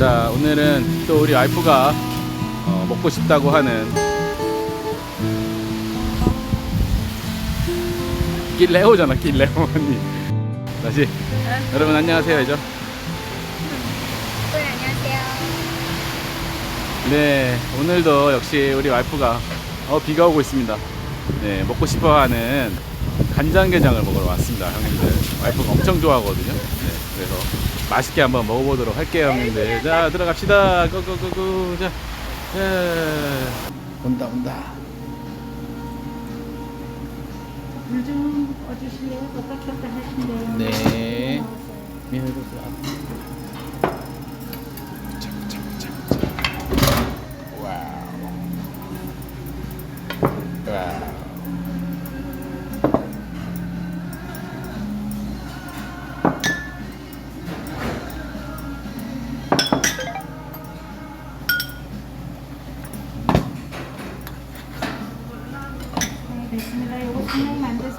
자 오늘은 또 우리 와이프가 어, 먹고 싶다고 하는 길레오잖아 길레오 언니. 다시. 여러분 안녕하세요 이죠? 네, 안녕하세요. 네 오늘도 역시 우리 와이프가 어 비가 오고 있습니다. 네 먹고 싶어하는 간장게장을 먹으러 왔습니다 형님들. 와이프가 엄청 좋아하거든요. 네 그래서 맛있게 한번 먹어보도록 할게요 형님들 자 들어갑시다 고고고고 자 예. 온다 온다 물좀 꺼주실래요? 껐다 켰다 하신대요. 네 미안해서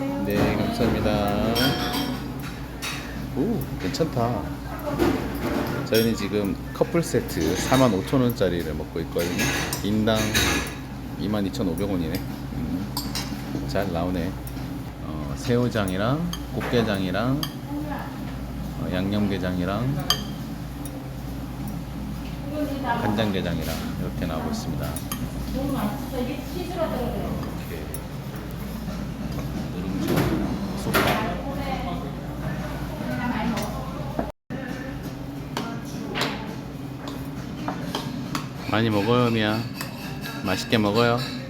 만드세요. 네, 감사합니다. 오, 괜찮다. 저희는 지금 커플 세트 45,000원짜리를 먹고 있거든요. 인당 22,500원이네. 음, 잘 나오네. 어, 새우장이랑 꽃게장이랑 어, 양념게장이랑 간장게장이랑 이렇게 나오고 있습니다. 이렇게 누룽지, 솥밥. 많이 먹어요, 미야. 맛있게 먹어요.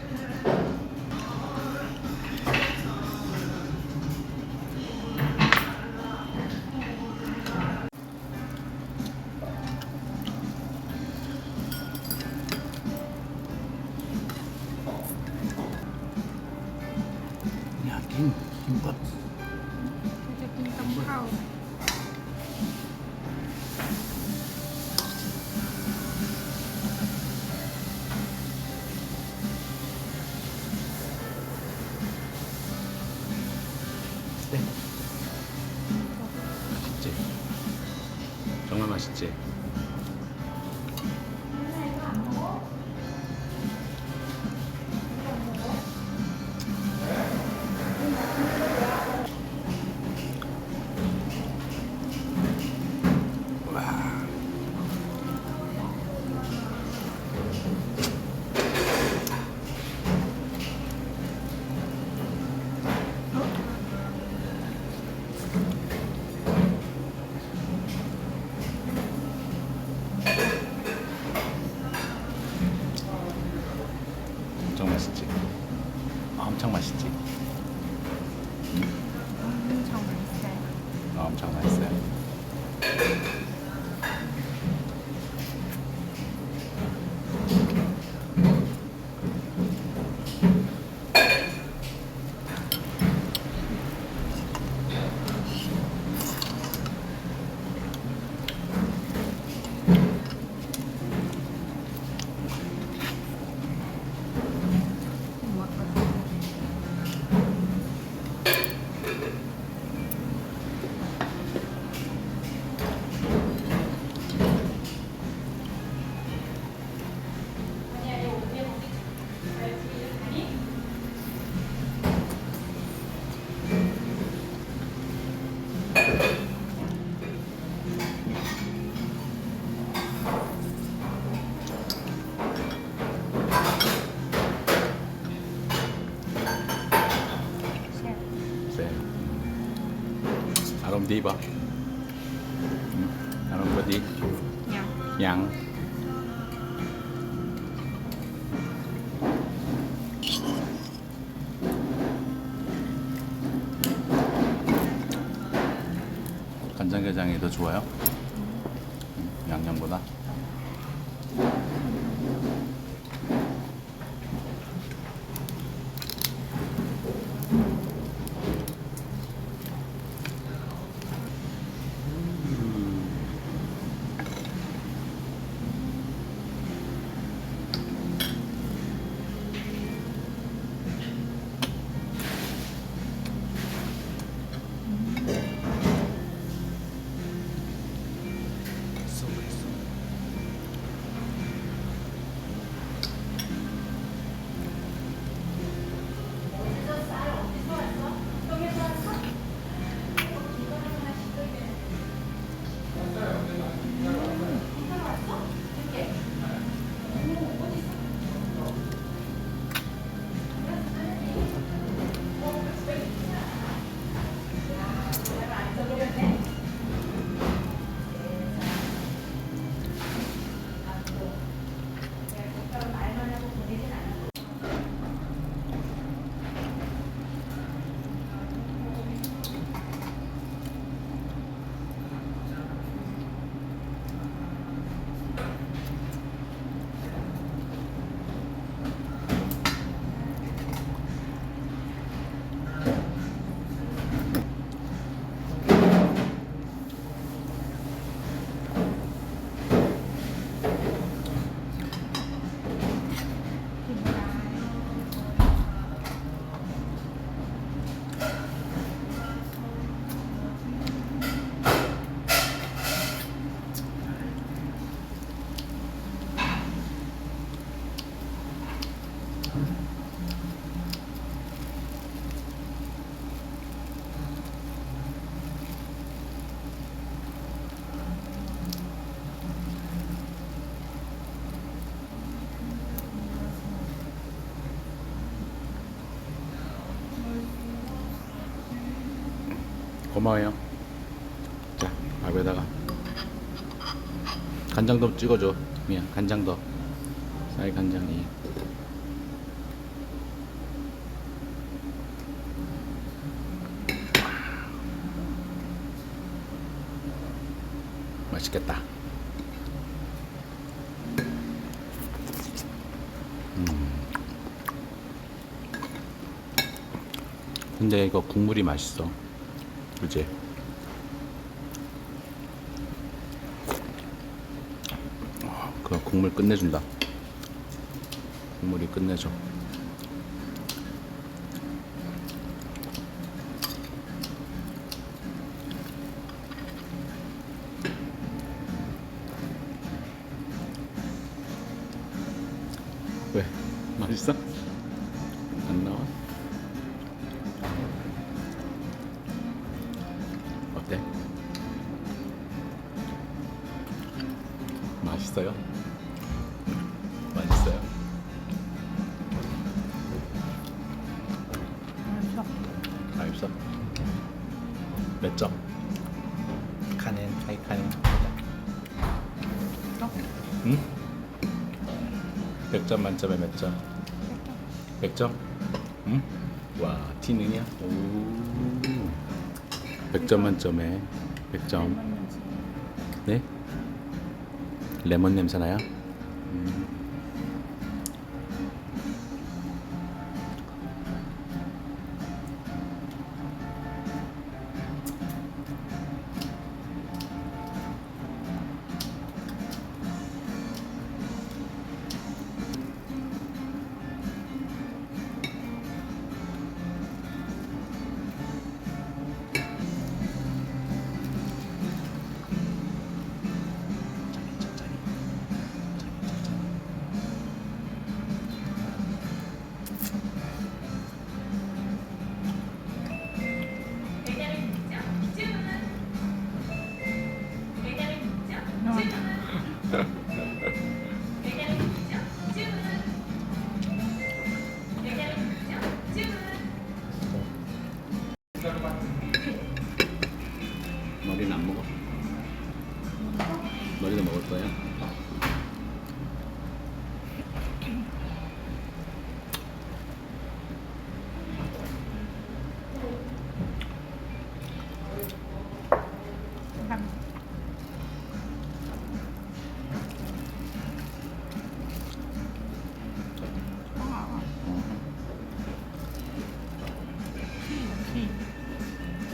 맛있지? di ba? Ano ba di? Yang. Yang. 간장게장이 더 좋아요? 양념보다? Thank you. 고마워요. 자, 밥에다가 간장도 찍어줘. 미안, 간장도. 쌀 간장이. 맛있겠다. 근데 이거 국물이 맛있어. 아, 그 국물 끝내준다. 국물이 끝내줘. 왜? 맛있어? 맛있어? 몇 점? 카넨, 하이 카넨. 응? 100점 만점에 몇 점? 100점? 응? 와, 티능이야? 오. 100점 만점에 100점. 네? 레몬 냄새 나요?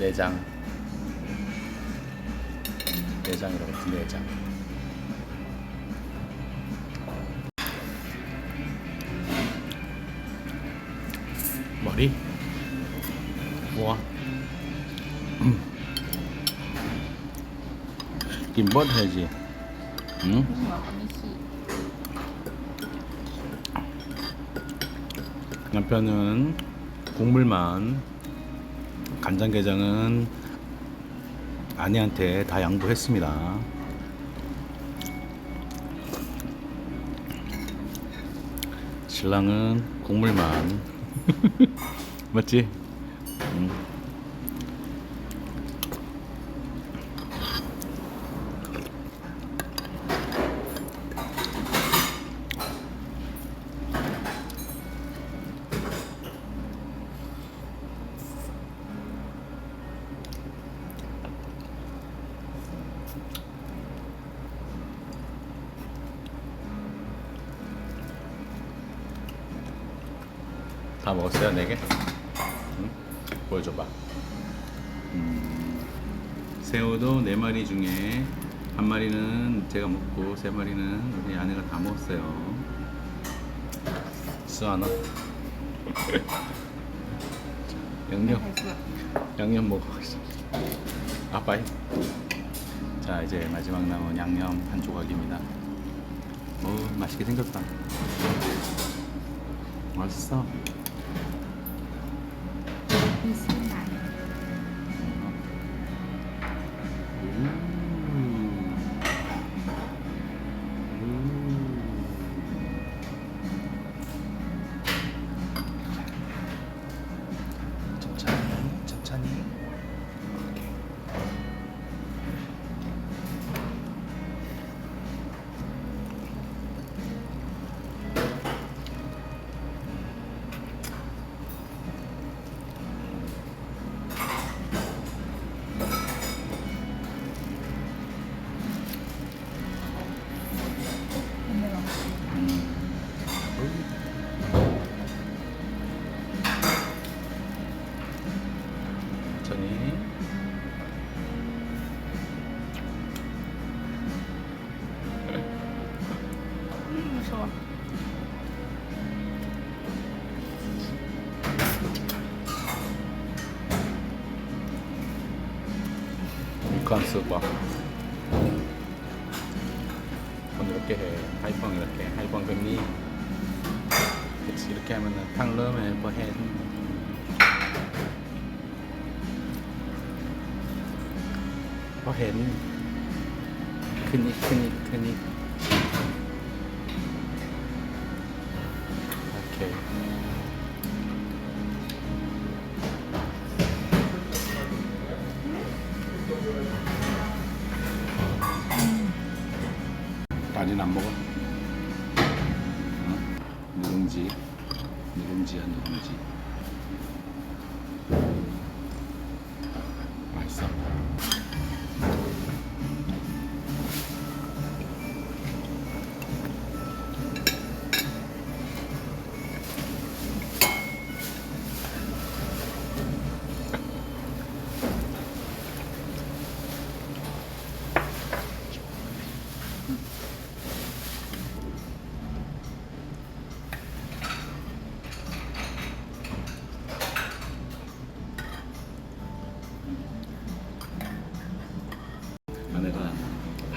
내장. 내장이라고 했지 내장. 머리? 우와 김밥 해야지? 응? 남편은 국물만 간장게장은 아내한테 다 양보했습니다. 신랑은 국물만 맞지? 응. 다 먹었어요, 네 개? 응? 보여줘봐. 음, 새우도 네 마리 중에 한 마리는 제가 먹고 세 마리는 우리 아내가 다 먹었어요. 수아나. 양념, 양념 먹어보겠어. 아빠이. 자, 이제 마지막 남은 양념 한 조각입니다. 오, 맛있게 생겼다. 맛있어. please. 북한 수박. còn 이렇게 해. 하이펑 이렇게. 하이펑 백리. 그치, 이렇게 하면은 탕름에 버헨. 버헨. 크닉, 크닉, 크닉. 오케이.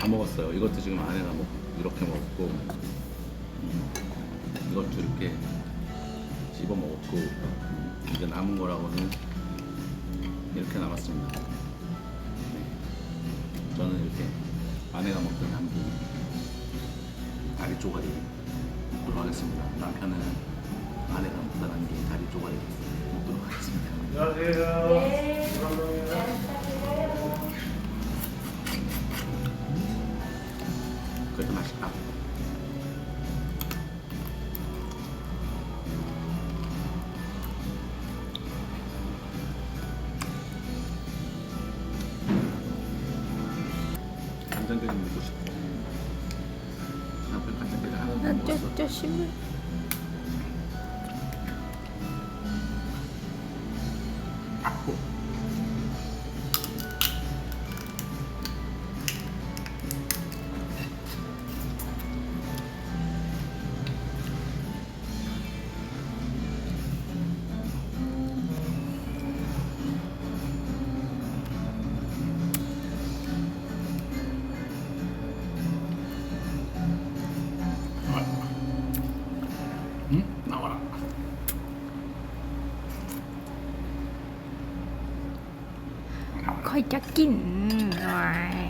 다 먹었어요. 이것도 지금 아내가 먹 이렇게 먹었고 음, 이것도 이렇게 씹어 먹었고 이제 남은 거라고는 이렇게 남았습니다. 네. 저는 이렇게 아내가 먹던 한끼 다리 쪼가리 먹도록 하겠습니다. 남편은 아내가 먹던 한끼 다리 쪼가리 먹도록 하겠습니다. 그래도 맛있다 간장게장 먹고 싶어. 남편 간장게장 하나 나 먹었어. 쪼, 쪼심을. จะกินหน่อย